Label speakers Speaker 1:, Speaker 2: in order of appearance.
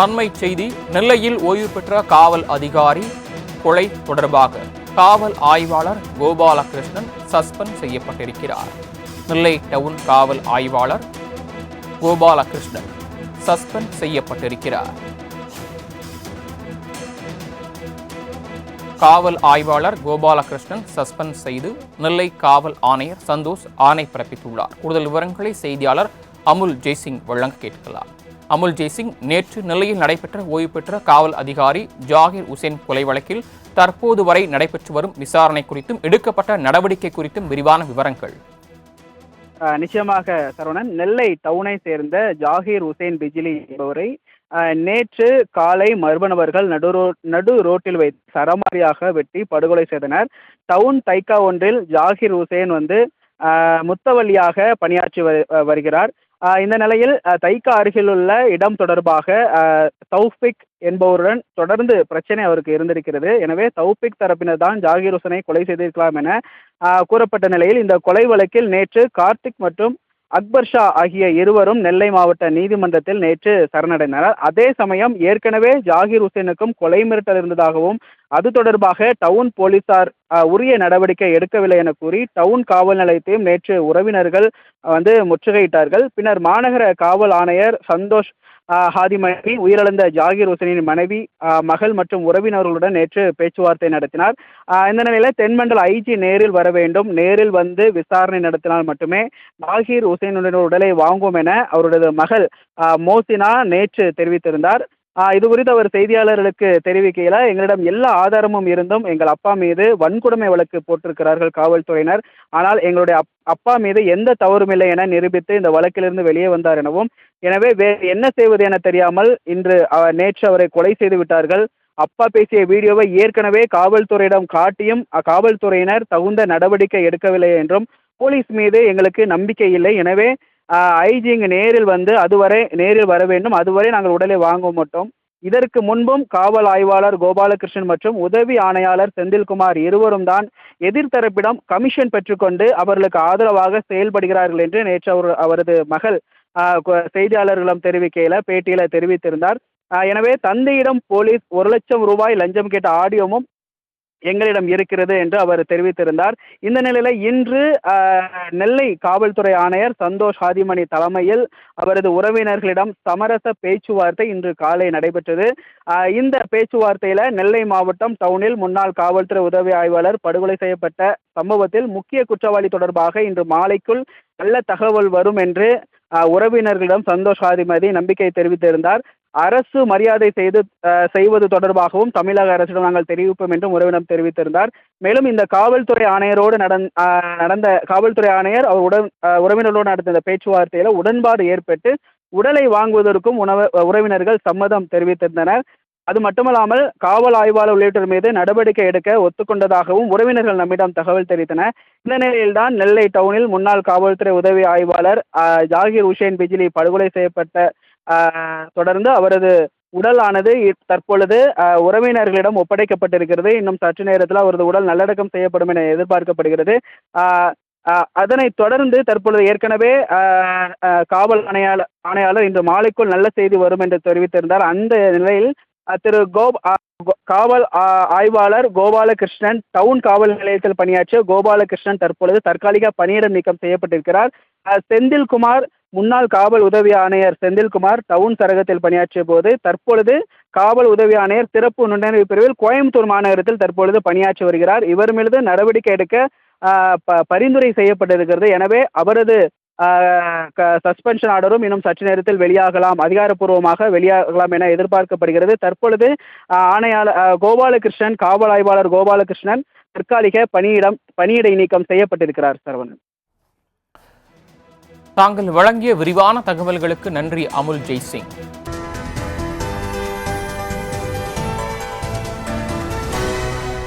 Speaker 1: அண்மை செய்தி நெல்லையில் ஓய்வு பெற்ற காவல் அதிகாரி கொலை தொடர்பாக. காவல் ஆய்வாளர் கோபாலகிருஷ்ணன் சஸ்பெண்ட் செய்யப்பட்டிருக்கிறார். நெல்லை டவுன் காவல் ஆய்வாளர் கோபாலகிருஷ்ணன் சஸ்பெண்ட் செய்யப்பட்டிருக்கிறார். காவல் ஆய்வாளர் கோபாலகிருஷ்ணன் சஸ்பெண்ட் செய்து நெல்லை காவல் ஆணையர் சந்தோஷ் ஆணை பிறப்பித்துள்ளார். கூடுதல் விவரங்களை செய்தியாளர் அமுல் ஜெய்சிங் வழங்க கேட்கலாம் அமுல் ஜெய்சிங் நேற்று நெல்லையில் நடைபெற்ற ஓய்வு பெற்ற காவல் அதிகாரி ஜாகிர் உசேன் கொலை வழக்கில் தற்போது வரை நடைபெற்று வரும் விசாரணை குறித்தும் எடுக்கப்பட்ட நடவடிக்கை குறித்தும் விரிவான விவரங்கள்.
Speaker 2: நிச்சயமாக சரவணன் நெல்லை டவுனை சேர்ந்த ஜாகிர் உசேன் பிஜிலி என்பவரை நேற்று காலை மர்ம நபர்கள் நடு ரோ நடு ரோட்டில் வைத்து சரமாரியாக வெட்டி படுகொலை செய்தனர். டவுன் தைக்கா ஒன்றில் ஜாகிர் உசேன் வந்து முத்தவள்ளியாக முத்தவல்லியாக பணியாற்றி வரு- வருகிறார். இந்த நிலையில் தைக்கா அருகிலுள்ள இடம் தொடர்பாக தௌஃபிக் என்பவருடன் தொடர்ந்து பிரச்சனை அவருக்கு இருந்திருக்கிறது. எனவே தௌஃபிக் தரப்பினர் தான் ஜாகீர் ஹுசனை கொலை செய்திருக்கலாம் என கூறப்பட்ட நிலையில் இந்த கொலை வழக்கில் நேற்று கார்த்திக் மற்றும் அக்பர் ஷா ஆகிய இருவரும் நெல்லை மாவட்ட நீதிமன்றத்தில் நேற்று சரணடைந்தனர். அதே சமயம் ஏற்கனவே ஜாகிர் ஹுசேனுக்கும் கொலை மிரட்டல் இருந்ததாகவும் அது தொடர்பாக டவுன் போலீசார் உரிய நடவடிக்கை எடுக்கவில்லை என கூறி டவுன் காவல் நிலையத்தையும் நேற்று உறவினர்கள் வந்து முற்றுகையிட்டார்கள். பின்னர் மாநகர காவல் ஆணையர் சந்தோஷ் ஹாதிமணி உயிரிழந்த ஜாகீர் ஹுசேனின் மனைவி மகள் மற்றும் உறவினர்களுடன் நேற்று பேச்சுவார்த்தை நடத்தினார். இந்த நிலையில் தென்மண்டல ஐஜி நேரில் வர வேண்டும். நேரில் வந்து விசாரணை நடத்தினால் மட்டுமே ஜாகீர் ஹுசைனுடைய உடலை வாங்குவோம் என அவரது மகள் மோசினா நேற்று தெரிவித்திருந்தார். இது குறித்து அவர் செய்தியாளர்களுக்கு தெரிவிக்கையில் எங்களிடம் எல்லா ஆதாரமும் இருந்தும் எங்கள் அப்பா மீது வன்கொடுமை வழக்கு போட்டிருக்கிறார்கள் காவல்துறையினர். ஆனால் எங்களுடைய அப்- அப்பா மீது எந்த தவறும் இல்லை என நிரூபித்து இந்த வழக்கிலிருந்து வெளியே வந்தார் எனவும் எனவே வேறு என்ன செய்வது என தெரியாமல் இன்று நேற்று அவரை கொலை செய்து விட்டார்கள். அப்பா பேசிய வீடியோவை ஏற்கனவே காவல்துறையிடம் காட்டியும் அக்காவல்துறையினர் தகுந்த நடவடிக்கை எடுக்கவில்லை என்றும் போலீஸ் மீது எங்களுக்கு நம்பிக்கை இல்லை. எனவே ஐஜி இங்கு நேரில் வந்து அதுவரை நேரில் வர வேண்டும். அதுவரை நாங்கள் உடலை வாங்க மாட்டோம். இதற்கு முன்பும் காவல் ஆய்வாளர் கோபாலகிருஷ்ணன் மற்றும் உதவி ஆணையாளர் செந்தில்குமார் இருவரும் தான் எதிர்த்தரப்பிடம் கமிஷன் பெற்றுக்கொண்டு அவர்களுக்கு ஆதரவாக செயல்படுகிறார்கள் என்று நேற்று அவர் அவரது மகள் செய்தியாளர்களிடம் தெரிவிக்கையில் பேட்டியில் தெரிவித்திருந்தார். எனவே தந்தையிடம் போலீஸ் ஒரு லட்சம் ரூபாய் லஞ்சம் கேட்ட ஆடியோவும் எங்களிடம் இருக்கிறது என்று அவர் தெரிவித்திருந்தார். இந்த நிலையில இன்று நெல்லை காவல்துறை ஆணையர் சந்தோஷ் ஆதிமணி தலைமையில் அவரது உறவினர்களிடம் சமரச பேச்சுவார்த்தை இன்று காலை நடைபெற்றது. இந்த பேச்சுவார்த்தையில நெல்லை மாவட்டம் டவுனில் முன்னாள் காவல்துறை உதவி ஆய்வாளர் படுகொலை செய்யப்பட்ட சம்பவத்தில் முக்கிய குற்றவாளி தொடர்பாக இன்று மாலைக்குள் நல்ல தகவல் வரும் என்று உறவினர்களிடம் சந்தோஷ் ஆதிமதி நம்பிக்கை தெரிவித்திருந்தார். அரசு மரியாதை செய்து செய்வது தொடர்பாகவும் தமிழக அரசிடம் நாங்கள் தெரிவிப்போம் என்றும் உறவினர் தெரிவித்திருந்தார். மேலும் இந்த காவல்துறை ஆணையரோடு நடந் நடந்த காவல்துறை ஆணையர் அவர் உடன் உறவினர்களோடு நடந்த இந்த பேச்சுவார்த்தையில உடன்பாடு ஏற்பட்டு உடலை வாங்குவதற்கும் உணவு உறவினர்கள் சம்மதம் தெரிவித்திருந்தனர். அது மட்டுமல்லாமல் காவல் ஆய்வாளர் உள்ளிட்டோர் மீது நடவடிக்கை எடுக்க ஒத்துக்கொண்டதாகவும் உறவினர்கள் நம்மிடம் தகவல் தெரிவித்தனர் இந்த நிலையில்தான் நெல்லை டவுனில் முன்னாள் காவல்துறை உதவி ஆய்வாளர் ஜாகிர் உஷேன் பிஜிலி படுகொலை செய்யப்பட்ட தொடர்ந்து அவரது உடலானது இ- தற்பொழுது உறவினர்களிடம் ஒப்படைக்கப்பட்டிருக்கிறது. இன்னும் சற்று நேரத்தில் அவரது உடல் நல்லடக்கம் செய்யப்படும் என எதிர்பார்க்கப்படுகிறது. அதனைத் தொடர்ந்து தற்பொழுது ஏற்கனவே காவல் ஆணையாளர் ஆணையாளர் இன்று மாலைக்குள் நல்ல செய்தி வரும் என்று தெரிவித்திருந்தார். அந்த நிலையில் திரு கோப் கோ- காவல் ஆய்வாளர் கோபாலகிருஷ்ணன் டவுன் காவல் நிலையத்தில் பணியாற்றிய கோபாலகிருஷ்ணன் தற்பொழுது தற்காலிக பணியிடம் நீக்கம் செய்யப்பட்டிருக்கிறார். செந்தில்குமார் முன்னாள் காவல் உதவி ஆணையர் செந்தில்குமார் டவுன் சரகத்தில் பணியாற்றிய போது தற்பொழுது காவல் உதவி ஆணையர் சிறப்பு நுண்ணறிவு பிரிவில் கோயம்புத்தூர் மாநகரத்தில் தற்பொழுது பணியாற்றி வருகிறார். இவர் மீது நடவடிக்கை எடுக்க ப- பரிந்துரை செய்யப்பட்டிருக்கிறது. எனவே அவரது சஸ்பென்ஷன் ஆர்டரும் இன்னும் சற்று நேரத்தில் வெளியாகலாம். அதிகாரப்பூர்வமாக வெளியாகலாம் என எதிர்பார்க்கப்படுகிறது. தற்பொழுது ஆணையாளர் கோபாலகிருஷ்ணன் காவல் ஆய்வாளர் கோபாலகிருஷ்ணன் தற்காலிக பணியிடம் பணியிடை நீக்கம் செய்யப்பட்டிருக்கிறார் சரவணன்.
Speaker 1: தாங்கள் வழங்கிய விரிவான தகவல்களுக்கு நன்றி அமுல் ஜெய்சிங்.